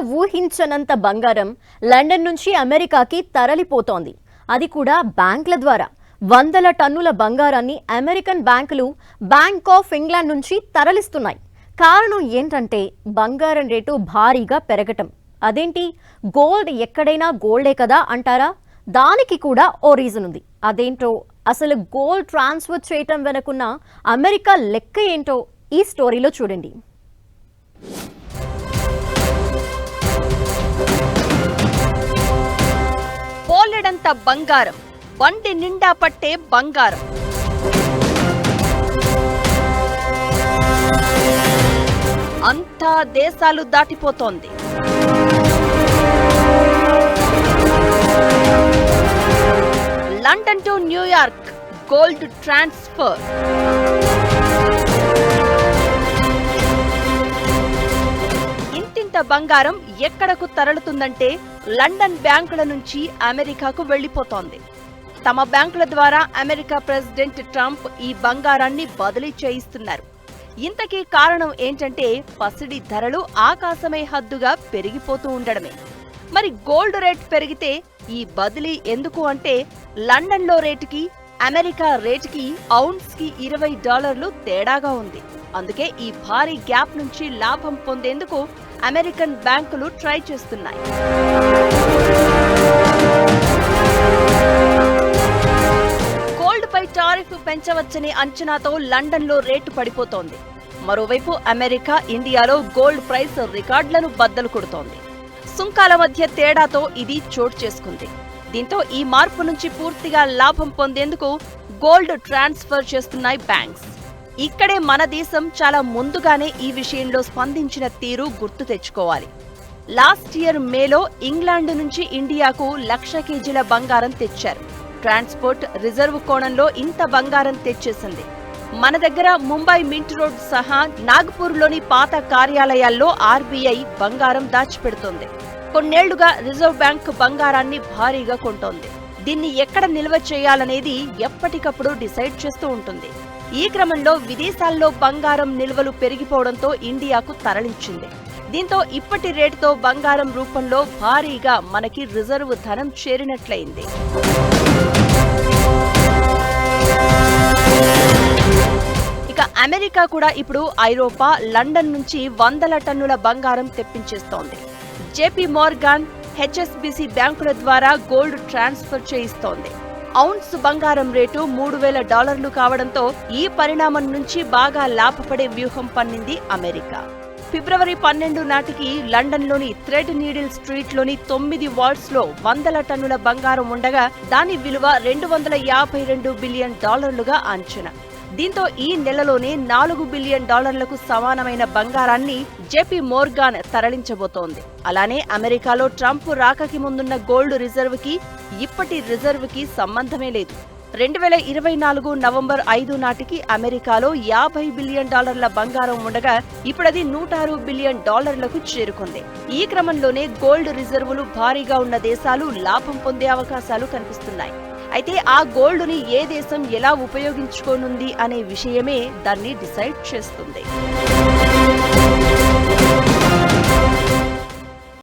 ఊహించనంత బంగారం లండన్ నుంచి అమెరికాకి తరలిపోతోంది. అది కూడా బ్యాంకుల ద్వారా. వందల టన్నుల బంగారాన్ని అమెరికన్ బ్యాంకులు బ్యాంక్ ఆఫ్ ఇంగ్లాండ్ నుంచి తరలిస్తున్నాయి. కారణం ఏంటంటే బంగారం రేటు భారీగా పెరగటం. అదేంటి? గోల్డ్ ఎక్కడైనా గోల్డే కదా అంటారా? దానికి కూడా ఓ రీజన్ ఉంది. అదేంటో? అసలు గోల్డ్ ట్రాన్స్ఫర్ చేయటం వెనుకున్న అమెరికా లెక్క ఏంటో ఈ స్టోరీలో చూడండి. పోలెడంత బంగారం. బండి నిండా పట్టే బంగారం. అంతా దేశాలు దాటిపోతోంది. London to New York gold transfer. బంగారం ఎక్కడకు తరలుతుందంటే లండన్ బ్యాంకుల నుంచి అమెరికాకు వెళ్ళిపోతోంది తమ బ్యాంకుల ద్వారా అమెరికా ప్రెసిడెంట్ ట్రంప్ ఈ బంగారాన్ని బదిలీ చేయిస్తున్నారు. ఇంతకీ కారణం ఏంటంటే పసిడి ధరలు ఆకాశమే హద్దుగా పెరిగిపోతూ ఉండడమే. మరి గోల్డ్ రేట్ పెరిగితే ఈ బదిలీ ఎందుకు అంటే లండన్లో రేటుకి అమెరికా రేటుకి ఔన్స్కి ఇరవై డాలర్లు తేడాగా ఉంది. అందుకే ఈ భారీ గ్యాప్ నుంచి లాభం పొందేందుకు అమెరికన్ బ్యాంకులు ట్రై చేస్తున్నాయి. గోల్డ్పై టారిఫ్ పెంచవచ్చని అంచనాతో లండన్లో రేటు పడిపోతోంది. మరోవైపు అమెరికా ఇండియాలో గోల్డ్ ప్రైస్ రికార్డులను బద్దలు కొడుతోంది. సుంకాల మధ్య తేడాతో ఇది చోటు చేసుకుంది. దీంతో ఈ మార్పు నుంచి పూర్తిగా లాభం పొందేందుకు గోల్డ్ ట్రాన్స్ఫర్ చేస్తున్నాయి బ్యాంక్స్. ఇక్కడే మన దేశం చాలా ముందుగానే ఈ విషయంలో స్పందించిన తీరు గుర్తు తెచ్చుకోవాలి. లాస్ట్ ఇయర్ మేలో ఇంగ్లాండ్ నుంచి ఇండియాకు లక్ష కేజీల బంగారం తెచ్చారు. ట్రాన్స్పోర్ట్ రిజర్వ్ కోణంలో ఇంత బంగారం తెచ్చేసింది. మన దగ్గర ముంబై మింట్ రోడ్ సహా నాగ్పూర్లోని పాత కార్యాలయాల్లో ఆర్బీఐ బంగారం దాచిపెడుతోంది. కొన్నేళ్ళుగా రిజర్వ్ బ్యాంక్ బంగారాన్ని భారీగా కొంటోంది. దీన్ని ఎక్కడ నిల్వ చేయాలనేది ఎప్పటికప్పుడు డిసైడ్ చేస్తూ ఉంటుంది. ఈ క్రమంలో విదేశాల్లో బంగారం నిల్వలు పెరిగిపోవడంతో ఇండియాకు తరలించింది. దీంతో ఇప్పటి రేటుతో బంగారం రూపంలో భారీగా మనకి రిజర్వ్ ధనం చేరినట్లయింది. ఇక అమెరికా కూడా ఇప్పుడు ఐరోపా లండన్ నుంచి వందల టన్నుల బంగారం తెప్పించేస్తోంది. జేపీ మార్గాన్ హెచ్ఎస్బిసి బ్యాంకుల ద్వారా గోల్డ్ ట్రాన్స్ఫర్ చేయిస్తోంది. ఔన్స్ బంగారం రేటు మూడు వేల డాలర్లు కావడంతో ఈ పరిణామం నుంచి బాగా లాభపడే వ్యూహం పన్నింది అమెరికా. ఫిబ్రవరి పన్నెండు నాటికి లండన్లోని థ్రెడ్ నీడిల్ స్ట్రీట్లోని తొమ్మిది వార్డ్స్లో వందల టన్నుల బంగారం ఉండగా దాని విలువ రెండు వందల యాభై రెండు బిలియన్ డాలర్లుగా అంచనా. దీంతో ఈ నెలలోనే నాలుగు బిలియన్ డాలర్లకు సమానమైన బంగారాన్ని జెపి మోర్గాన్ తరలించబోతోంది. అలానే అమెరికాలో ట్రంప్ రాకకి ముందున్న గోల్డ్ రిజర్వ్కి ఇప్పటి రిజర్వ్కి సంబంధమే లేదు. రెండు వేల ఇరవై నాలుగు నవంబర్ ఐదు నాటికి అమెరికాలో యాభై బిలియన్ డాలర్ల బంగారం ఉండగా ఇప్పుడది నూట ఆరు బిలియన్ డాలర్లకు చేరుకుంది. ఈ క్రమంలోనే గోల్డ్ రిజర్వులు భారీగా ఉన్న దేశాలు లాభం పొందే అవకాశాలు కనిపిస్తున్నాయి. అయితే ఆ గోల్డ్ని ఏ దేశం ఎలా ఉపయోగించుకోనుంది అనే విషయమే దాన్ని డిసైడ్ చేస్తుంది.